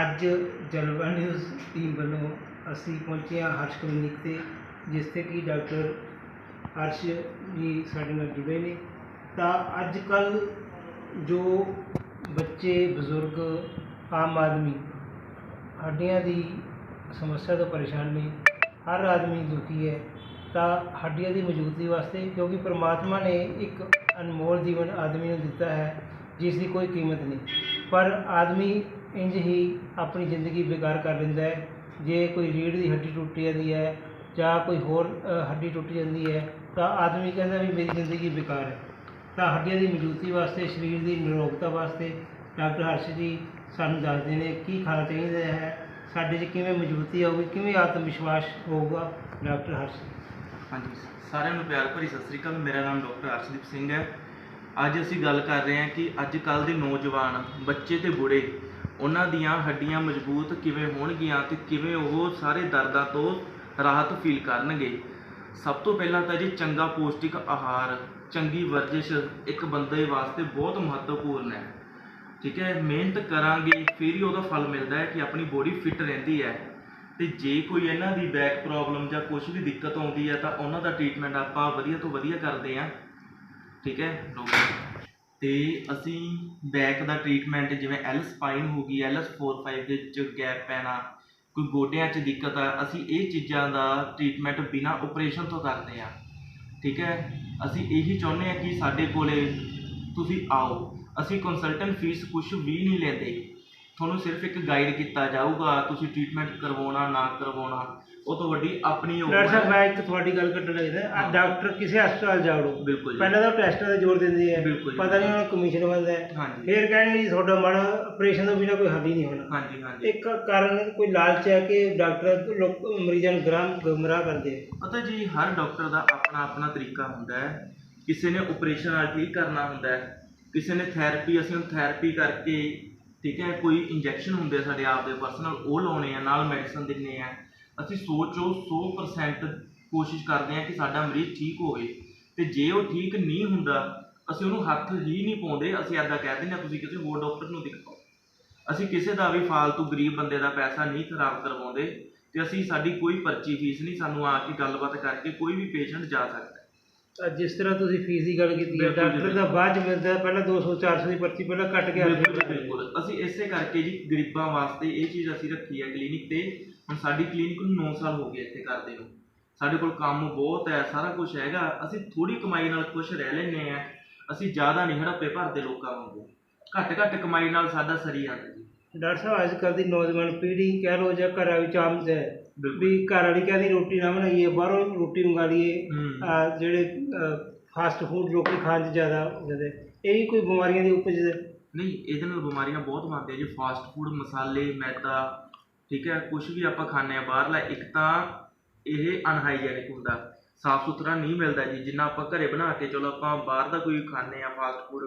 ਅੱਜ ਜਲਵਾ news team ਵੱਲੋਂ ਅਸੀਂ ਪਹੁੰਚੇ ਹਾਂ ਹਰਸ਼ ਕਲੀਨਿਕ ਤੇ, ਜਿਸ ਤੇ ਕਿ ਡਾਕਟਰ ਹਰਸ਼ ਜੀ ਸਾਡੇ ਨਾਲ ਜੁੜੇ ਨੇ। ਤਾਂ ਅੱਜ ਕੱਲ ਜੋ ਬੱਚੇ, ਬਜ਼ੁਰਗ, ਆਮ ਆਦਮੀ ਹੱਡੀਆਂ ਦੀ ਸਮੱਸਿਆ ਤੋਂ ਪਰੇਸ਼ਾਨ ਨੇ, ਹਰ ਆਦਮੀ ਦੁਖੀ ਹੈ, ਤਾਂ ਹੱਡੀਆਂ ਦੀ ਮੌਜੂਦਗੀ ਵਾਸਤੇ ਕਿਉਂਕਿ ਪ੍ਰਮਾਤਮਾ ਨੇ ਇੱਕ ਅਨਮੋਲ ਜੀਵਨ ਆਦਮੀ ਨੂੰ ਦਿੱਤਾ ਹੈ, ਜਿਸ ਦੀ ਕੋਈ ਕੀਮਤ ਨਹੀਂ। ਪਰ ਆਦਮੀ ਇੰਝ ਹੀ ਆਪਣੀ ਜ਼ਿੰਦਗੀ ਬੇਕਾਰ ਕਰ ਲੈਂਦਾ ਹੈ। ਜੇ ਕੋਈ ਰੀੜ੍ਹ ਦੀ ਹੱਡੀ ਟੁੱਟ ਜਾਂਦੀ ਹੈ ਜਾਂ ਕੋਈ ਹੋਰ ਹੱਡੀ ਟੁੱਟ ਜਾਂਦੀ ਹੈ, ਤਾਂ ਆਦਮੀ ਕਹਿੰਦਾ ਵੀ ਮੇਰੀ ਜ਼ਿੰਦਗੀ ਬੇਕਾਰ ਹੈ। ਤਾਂ ਹੱਡੀਆਂ ਦੀ ਮਜ਼ਬੂਤੀ ਵਾਸਤੇ, ਸਰੀਰ ਦੀ ਨਿਰੋਗਤਾ ਵਾਸਤੇ ਡਾਕਟਰ ਹਰਸ਼ ਜੀ ਸਾਨੂੰ ਦੱਸਦੇ ਨੇ ਕੀ ਖਾਣਾ ਚਾਹੀਦਾ ਹੈ, ਸਾਡੇ 'ਚ ਕਿਵੇਂ ਮਜ਼ਬੂਤੀ ਆਊਗੀ, ਕਿਵੇਂ ਆਤਮ ਵਿਸ਼ਵਾਸ ਹੋਊਗਾ, ਡਾਕਟਰ ਹਰਸ਼ ਹਾਂਜੀ, ਸਾਰਿਆਂ ਨੂੰ ਪਿਆਰ ਭਰੀ ਸਤਿ ਸ੍ਰੀ ਅਕਾਲ। ਮੇਰਾ ਨਾਮ ਡਾਕਟਰ ਹਰਸ਼ਦੀਪ ਸਿੰਘ ਹੈ। ਅੱਜ ਅਸੀਂ ਗੱਲ ਕਰ ਰਹੇ ਹਾਂ ਕਿ ਅੱਜ ਕੱਲ ਦੇ ਨੌਜਵਾਨ, ਬੱਚੇ ਤੇ ਬੁੜੇ ਉਹਨਾਂ ਦੀਆਂ ਹੱਡੀਆਂ ਮਜ਼ਬੂਤ ਕਿਵੇਂ ਹੋਣਗੀਆਂ ਅਤੇ ਕਿਵੇਂ ਉਹ ਸਾਰੇ ਦਰਦਾਂ ਤੋਂ ਰਾਹਤ ਫੀਲ ਕਰਨਗੇ। ਸਭ ਤੋਂ ਪਹਿਲਾਂ ਤਾਂ ਜੀ ਚੰਗਾ ਪੌਸ਼ਟਿਕ ਆਹਾਰ, ਚੰਗੀ ਵਰਜਿਸ਼ ਇੱਕ ਬੰਦੇ ਵਾਸਤੇ ਬਹੁਤ ਮਹੱਤਵਪੂਰਨ ਹੈ। ਠੀਕ ਹੈ, ਮਿਹਨਤ ਕਰਾਂਗੇ ਫਿਰ ਹੀ ਉਹਦਾ ਫਲ ਮਿਲਦਾ ਹੈ ਕਿ ਆਪਣੀ ਬੋਡੀ ਫਿੱਟ ਰਹਿੰਦੀ ਹੈ। ਤੇ ਜੇ ਕੋਈ ਇਹਨਾਂ ਦੀ ਬੈਕ ਪ੍ਰੋਬਲਮ ਜਾਂ ਕੁਝ ਵੀ ਦਿੱਕਤ ਆਉਂਦੀ ਹੈ ਤਾਂ ਉਹਨਾਂ ਦਾ ਟ੍ਰੀਟਮੈਂਟ ਆਪਾਂ ਵਧੀਆ ਤੋਂ ਵਧੀਆ ਕਰਦੇ ਹਾਂ। ਠੀਕ ਹੈ ਲੋਕ ਅਤੇ ਅਸੀਂ ਬੈਕ ਦਾ ਟਰੀਟਮੈਂਟ ਜਿਵੇਂ ਐਲ ਸਪਾਈਨ ਹੋ ਗਈ ਐਲ 45 ਦੇ ਵਿੱਚ ਗੈਪ ਪੈਣਾ, ਕੋਈ ਗੋਡਿਆਂ 'ਚ ਦਿੱਕਤ ਆ, ਅਸੀਂ ਇਹ ਚੀਜ਼ਾਂ ਦਾ ਟਰੀਟਮੈਂਟ ਬਿਨਾਂ ਆਪਰੇਸ਼ਨ ਤੋਂ ਕਰਦੇ ਹਾਂ ਠੀਕ ਹੈ? ਅਸੀਂ ਇਹੀ ਚਾਹੁੰਦੇ ਹਾਂ ਕਿ ਸਾਡੇ ਕੋਲੇ ਤੁਸੀਂ ਆਓ। ਅਸੀਂ ਕੰਸਲਟੈਂਟ ਫੀਸ ਕੁਝ ਵੀ ਨਹੀਂ ਲੈਂਦੇ। ਤੁਹਾਨੂੰ ਸਿਰਫ ਇੱਕ ਗਾਈਡ ਕੀਤਾ ਜਾਊਗਾ ਤੁਸੀਂ ਟ੍ਰੀਟਮੈਂਟ ਕਰਵਾਉਣਾ ਨਾ ਕਰਵਾਉਣਾ ਉਹ ਤੋਂ ਵੱਡੀ ਆਪਣੀ ਉਹ ਡਾਕਟਰ ਸਾਹਿਬ। ਮੈਂ ਇੱਕ ਤੁਹਾਡੀ ਗੱਲ ਕੱਟਣ ਲੱਗਦਾ ਆ। ਡਾਕਟਰ ਕਿਸੇ ਹਸਪਤਾਲ ਜਾੜੋ ਬਿਲਕੁਲ। ਪਹਿਲਾਂ ਤਾਂ ਟੈਸਟਾਂ ਤੇ ਜ਼ੋਰ ਦਿੰਦੇ ਆ ਬਿਲਕੁਲ। ਪਤਾ ਨਹੀਂ ਉਹਨਾਂ ਕਮਿਸ਼ਨ ਬਣਦਾ ਹੈ ਹਾਂਜੀ ਫਿਰ ਕਹਿੰਦੇ ਜੀ ਤੁਹਾਡਾ ਮਾੜਾ ਆਪਰੇਸ਼ਨ ਤੋਂ ਬਿਨਾਂ ਕੋਈ ਹੱਲ ਹੀ ਨਹੀਂ ਹੋਣਾ ਹਾਂਜੀ ਹਾਂਜੀ ਇੱਕ ਕਾਰਨ ਕੋਈ ਲਾਲਚ ਹੈ ਕਿ ਡਾਕਟਰ ਲੋਕ ਮਰੀਜ਼ਾਂ ਨੂੰ ਗ੍ਰਾਮ ਗੁੰਮਰਾਹ ਕਰਦੇ ਪਤਾ ਜੀ ਹਰ ਡਾਕਟਰ ਦਾ ਆਪਣਾ ਆਪਣਾ ਤਰੀਕਾ ਹੁੰਦਾ ਹੈ ਕਿਸੇ ਨੇ ਆਪਰੇਸ਼ਨ ਨਾਲ ਠੀਕ ਕਰਨਾ ਹੁੰਦਾ ਹੈ ਕਿਸੇ ਨੇ ਥੈਰੇਪੀ ਅਸੀਂ ਥੈਰੇਪੀ ਕਰਕੇ ਠੀਕ ਹੈ, ਕੋਈ ਇੰਜੈਕਸ਼ਨ ਹੁੰਦੇ ਆ ਸਾਡੇ ਆਪ ਦੇ ਪਰਸਨਲ ਉਹ ਲਾਉਣੇ ਆ, ਨਾਲ ਮੈਡੀਸਨ ਦਿੰਨੇ ਆ। ਅਸੀਂ ਸੋਚੋ 100% ਕੋਸ਼ਿਸ਼ ਕਰਦੇ ਆ ਕਿ ਸਾਡਾ ਮਰੀਜ਼ ਠੀਕ ਹੋਵੇ। ਤੇ ਜੇ ਉਹ ਠੀਕ ਨਹੀਂ ਹੁੰਦਾ, ਅਸੀਂ ਉਹਨੂੰ ਹੱਥ ਹੀ ਨਹੀਂ ਪਾਉਂਦੇ, ਅਸੀਂ ਐਦਾਂ ਕਹਿ ਦਿੰਦੇ ਆ ਤੁਸੀਂ ਕਿਸੇ ਹੋਰ ਡਾਕਟਰ ਨੂੰ ਦਿਖਾਓ। ਅਸੀਂ ਕਿਸੇ ਦਾ ਵੀ ਫਾਲਤੂ ਗਰੀਬ ਬੰਦੇ ਦਾ ਪੈਸਾ ਨਹੀਂ ਖਰਾਬ ਕਰਵਾਉਂਦੇ, ਤੇ ਅਸੀਂ ਸਾਡੀ ਕੋਈ ਪਰਚੀ ਫੀਸ ਨਹੀਂ ਸਾਨੂੰ ਆ ਕੇ ਗੱਲਬਾਤ ਕਰਕੇ ਕੋਈ ਵੀ ਪੇਸ਼ੈਂਟ ਜਾ ਸਕਦਾ। ਜਿਸ ਤਰ੍ਹਾਂ ਤੁਸੀਂ ਫੀਸ ਦੀ ਗੱਲ ਕੀਤੀ ਹੈ ਬਿਲਕੁਲ ਜੀ, ਡਾਕਟਰ ਦਾ ਬਾਅਦ ਚ ਮਿਲਦਾ ਹੈ, ਪਹਿਲਾਂ 200 400 ਦੀ ਪਰਚੀ ਪਹਿਲਾਂ ਕੱਟ ਕੇ ਆਉਂਦੇ ਬਿਲਕੁਲ ਜੀ, ਬਿਲਕੁਲ। ਅਸੀਂ ਇਸੇ ਕਰਕੇ ਜੀ ਗਰੀਬਾਂ ਵਾਸਤੇ ਇਹ ਚੀਜ਼ ਅਸੀਂ ਰੱਖੀ ਹੈ ਕਲੀਨਿਕ ਤੇ। ਹੁਣ ਸਾਡੀ ਕਲੀਨਿਕ ਨੂੰ 9 ਸਾਲ ਹੋ ਗਏ ਇੱਥੇ ਕਰਦੇ ਨੂੰ। ਸਾਡੇ ਕੋਲ ਕੰਮ ਬਹੁਤ ਹੈ ਸਾਰਾ ਕੁਝ ਹੈਗਾ। ਅਸੀਂ ਥੋੜੀ ਕਮਾਈ ਨਾਲ ਖੁਸ਼ ਰਹਿ ਲੈਂਦੇ ਆ। ਅਸੀਂ ਜ਼ਿਆਦਾ ਨਹੀਂ ਹੜੱਪੇ ਭਰਦੇ ਲੋਕਾਂ ਵਾਂਗੂ। ਘੱਟ ਘੱਟ ਕਮਾਈ ਨਾਲ ਸਾਡਾ ਸਰੀ ਜਾਂਦਾ ਜੀ। ਡਾਕਟਰ ਸਾਹਿਬ ਅੱਜ ਕੱਲ੍ਹ ਦੀ ਨੌਜਵਾਨ ਪੀੜ੍ਹੀ ਕਹਿ ਲੋ ਜਾਂ ਘਰਾਂ ਵਿੱਚ ਆਮ ਹੈ ਵੀ ਘਰ ਵਾਲੀ ਕਹਿੰਦੀ ਰੋਟੀ ਨਾ ਬਣਾਈਏ ਬਾਹਰੋਂ ਰੋਟੀ ਮੰਗਾ ਲਈਏ ਹੂੰ। ਆਹ ਜਿਹੜੇ ਫਾਸਟ ਫੂਡ ਲੋਕੀ ਖਾਣ 'ਚ ਜ਼ਿਆਦਾ ਹੁੰਦੇ ਇਹ ਵੀ ਕੋਈ ਬਿਮਾਰੀਆਂ ਦੀ ਉਪਜ ਹੈ ਨਹੀਂ ਇਹਦੇ ਨਾਲ ਬਿਮਾਰੀਆਂ ਬਹੁਤ ਬਣਦੀਆਂ ਜੀ ਫਾਸਟ ਫੂਡ ਮਸਾਲੇ ਮੈਦਾ ਠੀਕ ਹੈ ਕੁਝ ਵੀ ਆਪਾਂ ਖਾਂਦੇ ਆ ਬਾਹਰਲਾ ਇੱਕ ਤਾਂ ਇਹ ਅਨਹਾਈਜੈਨਿਕ ਹੁੰਦਾ ਸਾਫ਼ ਸੁਥਰਾ ਨਹੀਂ ਮਿਲਦਾ ਜੀ ਜਿੰਨਾ ਆਪਾਂ ਘਰੇ ਬਣਾ ਕੇ ਚਲੋ ਆਪਾਂ ਬਾਹਰ ਦਾ ਕੋਈ ਖਾਂਦੇ ਆ ਫਾਸਟ ਫੂਡ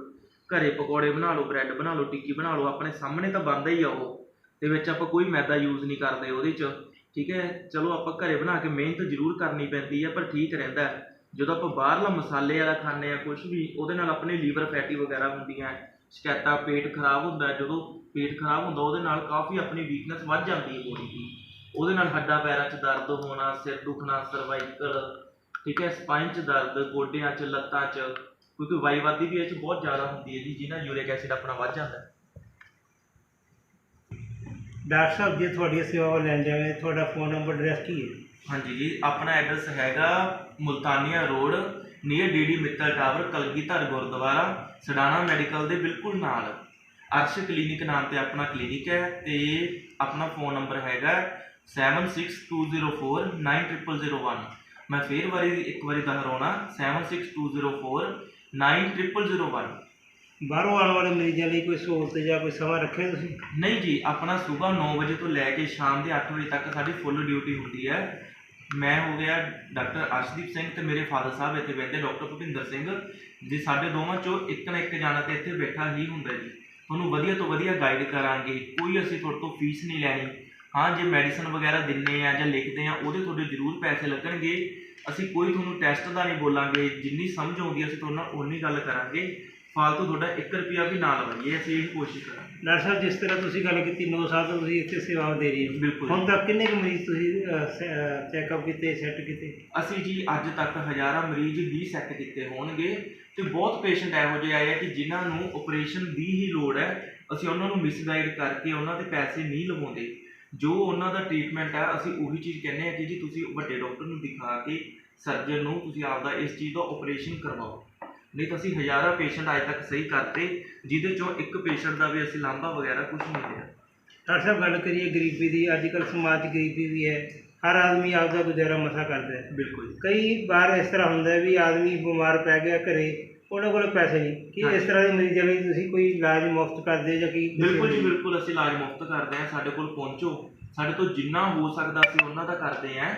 ਘਰੇ ਪਕੌੜੇ ਬਣਾ ਲਓ, ਬ੍ਰੈਡ ਬਣਾ ਲਓ, ਟਿੱਕੀ ਬਣਾ ਲਓ, ਆਪਣੇ ਸਾਹਮਣੇ ਤਾਂ ਬਣਦਾ ਹੀ ਆ ਉਹ। ਤੇ ਵਿੱਚ ਆਪਾਂ ਕੋਈ ਮੈਦਾ ਯੂਜ਼ ਨਹੀਂ ਕਰਦੇ ਉਹਦੇ 'ਚ, ਠੀਕ ਹੈ? ਚਲੋ ਆਪਾਂ ਘਰੇ ਬਣਾ ਕੇ ਮਿਹਨਤ ਜ਼ਰੂਰ ਕਰਨੀ ਪੈਂਦੀ ਹੈ ਪਰ ਠੀਕ ਰਹਿੰਦਾ ਜਦੋਂ ਆਪਾਂ ਬਾਹਰਲਾ ਮਸਾਲੇ ਵਾਲਾ ਖਾਂਦੇ ਆ ਕੁਝ ਵੀ, ਉਹਦੇ ਨਾਲ ਆਪਣੇ ਲੀਵਰ ਫੈਟੀ ਵਗੈਰਾ ਹੁੰਦੀਆਂ ਸ਼ਿਕਾਇਤਾਂ, ਪੇਟ ਖਰਾਬ ਹੁੰਦਾ ਜਦੋਂ ਪੇਟ ਖਰਾਬ ਹੁੰਦਾ ਉਹਦੇ ਨਾਲ ਕਾਫੀ ਆਪਣੀ ਵੀਕਨੈਸ ਵੱਧ ਜਾਂਦੀ ਹੈ ਬੋਡੀ ਦੀ। ਉਹਦੇ ਨਾਲ ਹੱਡਾਂ ਪੈਰਾਂ 'ਚ ਦਰਦ ਹੋਣਾ, ਸਿਰ ਦੁਖਣਾ ਸਰਵਾਈਕਲ ਠੀਕ ਹੈ? ਸਪਾਈਨ 'ਚ ਦਰਦ, ਗੋਡਿਆਂ 'ਚ, ਲੱਤਾਂ 'ਚ ਕਿਉਂਕਿ ਵਾਈਵਾਦੀ ਵੀ ਇਹ 'ਚ ਬਹੁਤ ਜ਼ਿਆਦਾ ਹੁੰਦੀ ਹੈ ਜੀ ਜਿਹਨਾਂ ਯੂਰਿਕ ਐਸਿਡ ਆਪਣਾ ਵੱਧ ਜਾਂਦਾ। ਹੈ। ਡਾਕਟਰ ਸਾਹਿਬ ਜੇ ਤੁਹਾਡੀਆਂ ਸੇਵਾਵਾਂ ਲੈਣ ਜਾਵੇ ਤੁਹਾਡਾ ਫੋਨ ਨੰਬਰ ਐਡਰੈਸ ਕੀ ਹੈ? ਹਾਂਜੀ ਜੀ ਆਪਣਾ ਐਡਰੈਸ ਹੈਗਾ Multania road near DD Mittal tower Kalgidhar Gurdwara Sadana medical ਦੇ ਬਿਲਕੁਲ ਨਾਲ। ਅਰਸ਼ ਕਲੀਨਿਕ ਨਾਮ ਤੇ ਆਪਣਾ ਕਲੀਨਿਕ ਹੈ ਤੇ ਆਪਣਾ ਫੋਨ ਨੰਬਰ ਹੈਗਾ 7620490001 ਮੈਂ ਫੇਰ ਵਾਰੀ ਇੱਕ ਵਾਰੀ ਦੁਹਰਾਉਣਾ 7620490001 ਬਾਹਰੋਂ ਆਉਣ ਵਾਲੇ ਮਰੀਜ਼ਾਂ ਲਈ ਕੋਈ ਸਹੂਲਤ ਜਾਂ ਕੋਈ ਸਮਾਂ ਰੱਖਿਆ ਤੁਸੀਂ ਨਹੀਂ ਜੀ ਆਪਣਾ ਸਵੇਰ 9 ਵਜੇ ਤੋਂ ਲੈ ਕੇ ਸ਼ਾਮ ਦੇ 8 ਵਜੇ ਤੱਕ ਸਾਡੀ ਫੁੱਲ ਡਿਊਟੀ ਹੁੰਦੀ ਹੈ ਮੈਂ ਹੋ ਗਿਆ ਡਾਕਟਰ ਅਰਸ਼ਦੀਪ ਸਿੰਘ ਤੇ ਮੇਰੇ ਫਾਦਰ ਸਾਹਿਬ ਇੱਥੇ ਬੈਠੇ ਡਾਕਟਰ ਭੁਪਿੰਦਰ ਸਿੰਘ ਜੀ ਸਾਡੇ ਦੋਵਾਂ ਚੋਂ ਇੱਕ ਨਾ ਇੱਕ ਜਾਣਾ ਤੇ ਇੱਥੇ ਬੈਠਾ ਹੀ ਹੁੰਦਾ ਜੀ ਤੁਹਾਨੂੰ ਵਧੀਆ ਤੋਂ ਵਧੀਆ ਗਾਈਡ ਕਰਾਂਗੇ ਕੋਈ ਅਸੀਂ ਤੁਹਾਡੇ ਤੋਂ ਫੀਸ ਨਹੀਂ ਲੈਣੀ ਹਾਂ ਜੇ ਮੈਡੀਸਨ ਵਗੈਰਾ ਦਿੰਨੇ ਆ ਜਾਂ ਲਿਖਦੇ ਆ ਉਹਦੇ ਤੁਹਾਡੇ ਜ਼ਰੂਰ ਪੈਸੇ ਲੱਗਣਗੇ। ਅਸੀਂ ਕੋਈ ਤੁਹਾਨੂੰ ਟੈਸਟ ਦਾ ਨਹੀਂ ਬੋਲਾਂਗੇ। ਜਿੰਨੀ ਸਮਝ ਆਉਂਦੀ ਅਸੀਂ ਤੁਹਾਡੇ ਨਾਲ ਓਨੀ ਗੱਲ ਕਰਾਂਗੇ। ਫਾਲਤੂ ਤੁਹਾਡਾ 1 ਰੁਪਿਆ ਵੀ ਨਾ ਲਵਾਈਏ ਅਸੀਂ ਇਹ ਕੋਸ਼ਿਸ਼ ਕਰਾਂਗੇ। ਡਾਕਟਰ ਸਾਹਿਬ ਜਿਸ ਤਰ੍ਹਾਂ ਤੁਸੀਂ ਗੱਲ ਕੀਤੀ 9 ਸਾਲ ਤੋਂ ਤੁਸੀਂ ਇੱਥੇ ਸੇਵਾਵਾਂ ਦੇ ਰਹੇ ਹੋ। ਬਿਲਕੁਲ। ਹੁਣ ਤੱਕ ਕਿੰਨੇ ਕੁ ਮਰੀਜ਼ ਤੁਸੀਂ ਚੈੱਕਅਪ ਕੀਤੇ ਸੈੱਟ ਕੀਤੇ? ਅਸੀਂ ਜੀ ਅੱਜ ਤੱਕ ਹਜ਼ਾਰਾਂ ਮਰੀਜ਼ ਵੀ ਸੈੱਟ ਕੀਤੇ ਹੋਣਗੇ ਤੇ ਬਹੁਤ ਪੇਸ਼ੈਂਟ ਇਹੋ ਜਿਹੇ ਆਏ ਆ ਕਿ ਜਿਨ੍ਹਾਂ ਨੂੰ ਆਪਰੇਸ਼ਨ ਦੀ ਹੀ ਲੋੜ ਹੈ। ਅਸੀਂ ਉਹਨਾਂ ਨੂੰ ਮਿਸਗਾਈਡ ਕਰਕੇ ਉਹਨਾਂ ਦੇ ਪੈਸੇ ਨਹੀਂ ਲਵਾਉਂਦੇ। ਜੋ ਉਹਨਾਂ ਦਾ ਟ੍ਰੀਟਮੈਂਟ ਹੈ ਅਸੀਂ ਉਹੀ ਚੀਜ਼ ਕਹਿੰਦੇ ਆ ਕਿ ਜੀ ਤੁਸੀਂ ਵੱਡੇ ਡਾਕਟਰ ਨੂੰ ਦਿਖਾ ਕੇ ਸਰਜਨ ਨੂੰ ਤੁਸੀਂ ਆਪਦਾ ਇਸ ਚੀਜ਼ ਦਾ ਆਪਰੇਸ਼ਨ ਕਰਵਾਓ। ਨਹੀਂ ਤਾਂ ਅਸੀਂ ਹਜ਼ਾਰਾਂ ਪੇਸ਼ੈਂਟ ਅੱਜ ਤੱਕ ਸਹੀ ਕਰਤੇ ਜਿਹਦੇ ਚੋਂ ਇੱਕ ਪੇਸ਼ੈਂਟ ਦਾ ਵੀ ਅਸੀਂ ਲਾਂਭਾ ਵਗੈਰਾ ਕੁਝ ਨਹੀਂ ਲਿਆ ਡਾਕਟਰ ਸਾਹਿਬ ਗੱਲ ਕਰੀਏ ਗਰੀਬੀ ਦੀ ਅੱਜ ਕੱਲ੍ਹ ਸਮਾਜ 'ਚ ਗਰੀਬੀ ਵੀ ਹੈ। ਹਰ ਆਦਮੀ ਆਪਦਾ ਗੁਜ਼ਾਰਾ ਮਸਾ ਕਰਦਾ ਹੈ। ਬਿਲਕੁਲ ਕਈ ਵਾਰ ਇਸ ਤਰ੍ਹਾਂ ਹੁੰਦਾ ਹੈ ਵੀ ਆਦਮੀ ਬਿਮਾਰ ਪੈ ਗਿਆ ਘਰੇ ਉਹਨਾਂ ਕੋਲ ਪੈਸੇ ਨਹੀਂ। ਕੀ ਇਸ। ਤਰ੍ਹਾਂ ਦੇ ਮਰੀਜ਼ਾਂ ਲਈ ਤੁਸੀਂ ਕੋਈ ਇਲਾਜ ਮੁਫਤ ਕਰਦੇ ਜਾਂ ਕੀ ਬਿਲਕੁਲ ਜੀ ਬਿਲਕੁਲ ਅਸੀਂ ਇਲਾਜ ਮੁਫਤ ਕਰਦੇ ਹਾਂ ਸਾਡੇ ਕੋਲ ਪਹੁੰਚੋ। ਸਾਡੇ ਤੋਂ ਜਿੰਨਾ ਹੋ ਸਕਦਾ ਅਸੀਂ ਉਹਨਾਂ ਦਾ ਕਰਦੇ ਹਾਂ।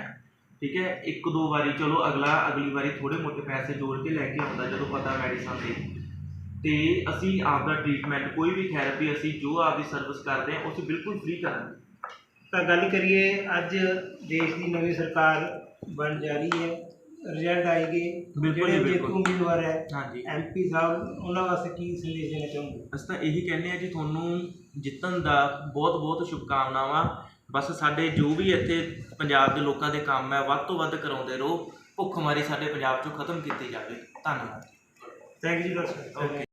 ਠੀਕ ਹੈ ਇੱਕ ਦੋ ਵਾਰੀ ਚਲੋ ਅਗਲਾ ਅਗਲੀ ਵਾਰੀ ਥੋੜੇ ਮੋਟੇ ਪੈਸੇ ਜੋੜ ਕੇ ਲੈ ਕੇ ਆਉਂਦਾ ਜਦੋਂ ਪਤਾ ਮੈਡੀਸਨ ਦੇ। ਤੇ ਅਸੀਂ ਆਪਦਾ ਟ੍ਰੀਟਮੈਂਟ ਕੋਈ ਵੀ ਥੈਰੇਪੀ ਅਸੀਂ ਜੋ ਆਪਦੀ ਸਰਵਿਸ ਕਰਦੇ ਹਾਂ ਉਹ ਅਸੀਂ ਬਿਲਕੁਲ ਫ੍ਰੀ ਕਰਾਂਗੇ। ਤਾਂ ਗੱਲ ਕਰੀਏ ਅੱਜ ਦੇਸ਼ ਦੀ ਨਵੀਂ ਸਰਕਾਰ ਬਣ ਜਾ ਰਹੀ ਹੈ। ਰਿਜ਼ਲਟ ਆਏਗੇ ਬਿਲਕੁਲ ਜੀ, ਬਿਲਕੁਲ। ਉਮੀਦਵਾਰ ਹੈ ਹਾਂਜੀ। ਐਮਪੀ ਸਾਹਿਬ ਉਹਨਾਂ ਵਾਸਤੇ ਕੀ ਸੰਦੇਸ਼ ਦੇਣਾ ਚਾਹੁੰਦੇ ਅਸੀਂ ਤਾਂ ਇਹੀ ਕਹਿੰਦੇ ਆ ਜੀ ਤੁਹਾਨੂੰ ਜਿੱਤਣ ਦਾ ਬਹੁਤ ਬਹੁਤ ਸ਼ੁਭਕਾਮਨਾਵਾਂ। ਬਸ ਸਾਡੇ ਜੋ ਵੀ ਇੱਥੇ ਪੰਜਾਬ ਦੇ ਲੋਕਾਂ ਦੇ ਕੰਮ ਹੈ ਵੱਧ ਤੋਂ ਵੱਧ ਕਰਾਉਂਦੇ ਰਹੋ। ਭੁੱਖਮਰੀ ਸਾਡੇ ਪੰਜਾਬ ਚੋਂ ਖਤਮ ਕੀਤੀ ਜਾਵੇ। ਧੰਨਵਾਦ। ਥੈਂਕ ਯੂ ਡਾਕਟਰ ਸਾਹਿਬ ਓਕੇ